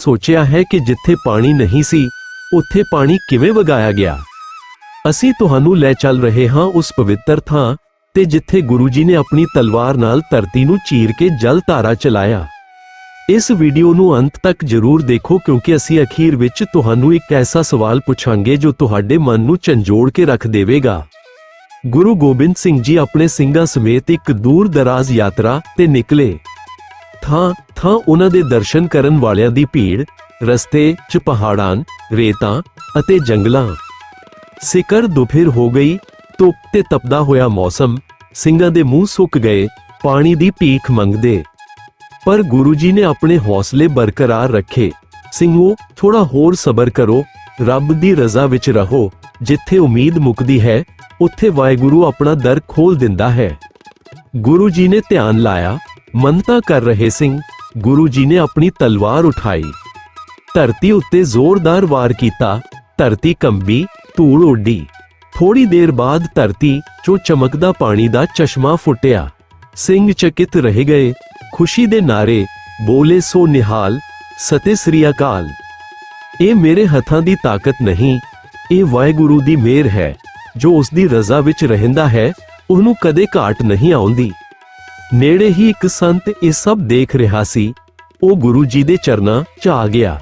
ਸੋਚਿਆ ਹੈ ਕਿ ਜਿੱਥੇ ਪਾਣੀ ਨਹੀਂ ਸੀ, ਉੱਥੇ ਪਾਣੀ ਕਿਵੇਂ ਵਗਾਇਆ ਗਿਆ। ਅਸੀਂ ਤੁਹਾਨੂੰ ਲੈ ਚੱਲ ਰਹੇ ਹਾਂ ਉਸ ਪਵਿੱਤਰ ਥਾਂ ਤੇ ਜਿੱਥੇ ਗੁਰੂ ਜੀ ਨੇ ਆਪਣੀ ਤਲਵਾਰ ਨਾਲ ਧਰਤੀ ਨੂੰ ਚੀਰ ਕੇ ਜਲ ਧਾਰਾ ਚਲਾਇਆ। ਇਸ ਵੀਡੀਓ ਨੂੰ ਅੰਤ ਤੱਕ ਜ਼ਰੂਰ ਦੇਖੋ ਕਿਉਂਕਿ ਅਸੀਂ ਅਖੀਰ ਵਿੱਚ ਤੁਹਾਨੂੰ ਇੱਕ ਐਸਾ ਸਵਾਲ ਪੁੱਛਾਂਗੇ ਜੋ ਤੁਹਾਡੇ ਮਨ ਨੂੰ ਝੰਜੋੜ ਕੇ ਰੱਖ ਦੇਵੇਗਾ। ਗੁਰੂ ਗੋਬਿੰਦ ਸਿੰਘ ਜੀ ਆਪਣੇ ਸਿੰਘਾਂ ਸਮੇਤ ਇੱਕ ਦੂਰ ਦਰਾਜ਼ ਯਾਤਰਾ ਤੇ ਨਿਕਲੇ। ਥਾਂ ਥਾਂ ਉਹਨਾਂ ਦੇ ਦਰਸ਼ਨ ਕਰਨ ਵਾਲਿਆਂ ਦੀ ਭੀੜ, ਰਸਤੇ 'ਚ ਪਹਾੜਾਂ, ਰੇਤਾਂ ਅਤੇ ਜੰਗਲਾਂ। ਸਿਕਰ ਦੁਪਹਿਰ ਹੋ ਗਈ, ਧੁੱਪ ਤੇ ਤਪਦਾ ਹੋਇਆ ਮੌਸਮ, ਸਿੰਘਾਂ ਦੇ ਮੂੰਹ ਸੁੱਕ ਗਏ, ਪਾਣੀ ਦੀ ਭੀਖ ਮੰਗਦੇ। ਪਰ ਗੁਰੂ ਜੀ ਨੇ ਆਪਣੇ ਹੌਸਲੇ ਬਰਕਰਾਰ ਰੱਖੇ। ਸਿੰਘੋ ਥੋੜਾ ਹੋਰ ਸਬਰ ਕਰੋ, ਰੱਬ ਦੀ ਰਜ਼ਾ ਵਿੱਚ ਰਹੋ, ਜਿੱਥੇ ਉਮੀਦ ਮੁੱਕਦੀ ਹੈ, ਉੱਥੇ ਵਾਹਿਗੁਰੂ ਆਪਣਾ ਦਰ ਖੋਲ ਦਿੰਦਾ ਹੈ। ਗੁਰੂ ਜੀ ਨੇ ਧਿਆਨ ਲਾਇਆ, ਮੰਨਤਾ ਕਰ ਰਹੇ ਸਿੰਘ ਗੁਰੂ ਜੀ ਨੇ ਆਪਣੀ ਤਲਵਾਰ ਉਠਾਈ। ਧਰਤੀ ਉੱਤੇ ਜ਼ੋਰਦਾਰ ਵਾਰ ਕੀਤਾ, ਧਰਤੀ ਕੰਬੀ, ਧੂੜ ਉੱਡੀ। ਥੋੜੀ ਦੇਰ ਬਾਅਦ ਧਰਤੀ ਚੋਂ ਚਮਕਦਾ ਪਾਣੀ ਦਾ ਚਸ਼ਮਾ ਫੁੱਟਿਆ। ਸਿੰਘ ਚਕਿਤ ਰਹਿ ਗਏ, ਖੁਸ਼ੀ ਦੇ ਨਾਰੇ ਬੋਲੇ, ਸੋ ਨਿਹਾਲ, ਸਤਿ ਸ੍ਰੀ ਅਕਾਲ। ਇਹ ਮੇਰੇ ਹੱਥਾਂ ਦੀ ਤਾਕਤ ਨਹੀਂ, ਇਹ ਵਾਹਿਗੁਰੂ ਦੀ ਮਿਹਰ ਹੈ, ਜੋ ਉਸ ਦੀ ਰਜ਼ਾ ਵਿੱਚ ਰਹਿੰਦਾ ਹੈ, ਉਹਨੂੰ ਕਦੇ ਘਾਟ ਨਹੀਂ ਆਉਂਦੀ। ਨੇੜੇ ਹੀ ਇੱਕ ਸੰਤ ਇਹ ਸਭ ਦੇਖ ਰਿਹਾ ਸੀ। ਉਹ ਗੁਰੂ ਜੀ ਦੇ ਚਰਨਾਂ 'ਚ ਆ ਗਿਆ।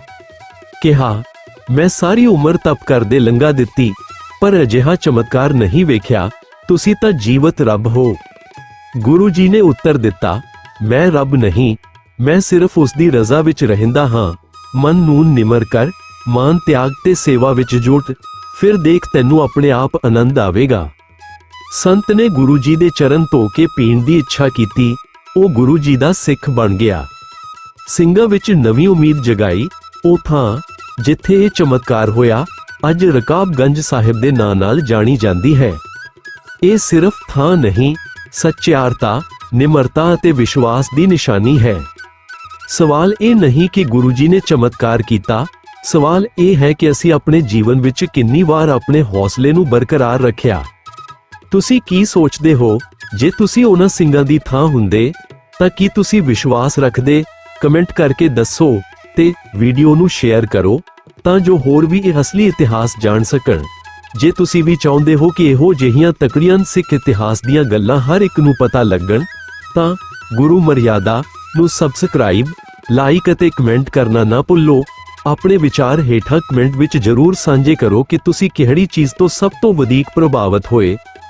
ਕਿਹਾ, ਮੈਂ ਸਾਰੀ ਉਮਰ ਤਪ ਕਰਦੇ ਲੰਗਾ ਦਿੱਤੀ, ਪਰ ਅਜਿਹਾ ਚਮਤਕਾਰ ਨਹੀਂ ਵੇਖਿਆ। ਤੁਸੀਂ ਤਾਂ ਜੀਵਤ ਰੱਬ ਹੋ। ਗੁਰੂ ਜੀ ਨੇ ਉੱਤਰ ਦਿੱਤਾ, ਮੈਂ ਰੱਬ ਨਹੀਂ, ਮੈਂ ਸਿਰਫ ਉਸ ਦੀ ਰਜ਼ਾ ਵਿੱਚ ਰਹਿੰਦਾ ਹਾਂ। ਮਨ ਨੂੰ ਨਿਮਰ ਕਰ, ਮਾਨ ਤਿਆਗ ਤੇ ਸੇਵਾ ਵਿੱਚ ਜੁਟ, ਫਿਰ ਦੇਖ ਤੈਨੂੰ ਆਪਣੇ ਆਪ ਆਨੰਦ ਆਵੇਗਾ। ਸੰਤ ਨੇ ਗੁਰੂ ਜੀ ਦੇ ਚਰਨ ਧੋ ਕੇ ਪੀਣ ਦੀ ਇੱਛਾ ਕੀਤੀ, ਉਹ ਗੁਰੂ ਜੀ ਦਾ ਸਿੱਖ ਬਣ ਗਿਆ। ਸਿੰਘਾਂ ਵਿੱਚ ਨਵੀਂ ਉਮੀਦ ਜਗਾਈ, ਉਹ ਥਾਂ ਜਿੱਥੇ ਇਹ ਚਮਤਕਾਰ ਹੋਇਆ, ਅੱਜ ਰਕਾਬਗੰਜ ਸਾਹਿਬ ਦੇ ਨਾਂ ਨਾਲ ਜਾਣੀ ਜਾਂਦੀ ਹੈ। ਇਹ ਸਿਰਫ ਥਾਂ ਨਹੀਂ, ਸੱਚਿਆਰਤਾ, ਨਿਮਰਤਾ ਅਤੇ ਵਿਸ਼ਵਾਸ ਦੀ ਨਿਸ਼ਾਨੀ ਹੈ। ਸਵਾਲ ਇਹ ਨਹੀਂ ਕਿ ਗੁਰੂ ਜੀ ਨੇ ਚਮਤਕਾਰ ਕੀਤਾ, ਸਵਾਲ ਇਹ ਹੈ ਕਿ ਅਸੀਂ ਆਪਣੇ ਜੀਵਨ ਵਿੱਚ ਕਿੰਨੀ ਵਾਰ ਆਪਣੇ ਹੌਸਲੇ ਨੂੰ ਬਰਕਰਾਰ ਰੱਖਿਆ। ਤੁਸੀਂ ਕੀ ਸੋਚਦੇ ਹੋ? ਜੇ ਤੁਸੀਂ ਉਹਨਾਂ ਸਿੰਘਾਂ ਦੀ ਥਾਂ ਹੁੰਦੇ, ਤਾਂ ਕੀ ਤੁਸੀਂ ਵਿਸ਼ਵਾਸ ਰੱਖਦੇ? ਕਮੈਂਟ ਕਰਕੇ ਦੱਸੋ ਤੇ ਵੀਡੀਓ ਨੂੰ ਸ਼ੇਅਰ ਕਰੋ ਤਾਂ ਜੋ ਹੋਰ ਵੀ ਇਹ ਅਸਲੀ ਇਤਿਹਾਸ ਜਾਣ ਸਕਣ। ਜੇ ਤੁਸੀਂ ਵੀ ਚਾਹੁੰਦੇ ਹੋ ਕਿ ਇਹੋ ਜਿਹੀਆਂ ਤਕੜੀਆਂ ਸਿੱਖ ਇਤਿਹਾਸ ਦੀਆਂ ਗੱਲਾਂ ਹਰ ਇੱਕ ਨੂੰ ਪਤਾ ਲੱਗਣ, ਤਾਂ ਗੁਰੂ ਮਰਿਆਦਾ ਨੂੰ ਸਬਸਕ੍ਰਾਈਬ ਲਾਈਕ ਅਤੇ ਕਮੈਂਟ ਕਰਨਾ ਨਾ ਭੁੱਲੋ। ਆਪਣੇ ਵਿਚਾਰ ਹੇਠਾਂ ਕਮੈਂਟ ਵਿੱਚ ਜਰੂਰ ਸਾਂਝੇ ਕਰੋ ਕਿ ਤੁਸੀਂ ਕਿਹੜੀ ਚੀਜ਼ ਤੋਂ ਸਭ ਤੋਂ ਵਧੇਕ ਪ੍ਰਭਾਵਿਤ ਹੋਏ।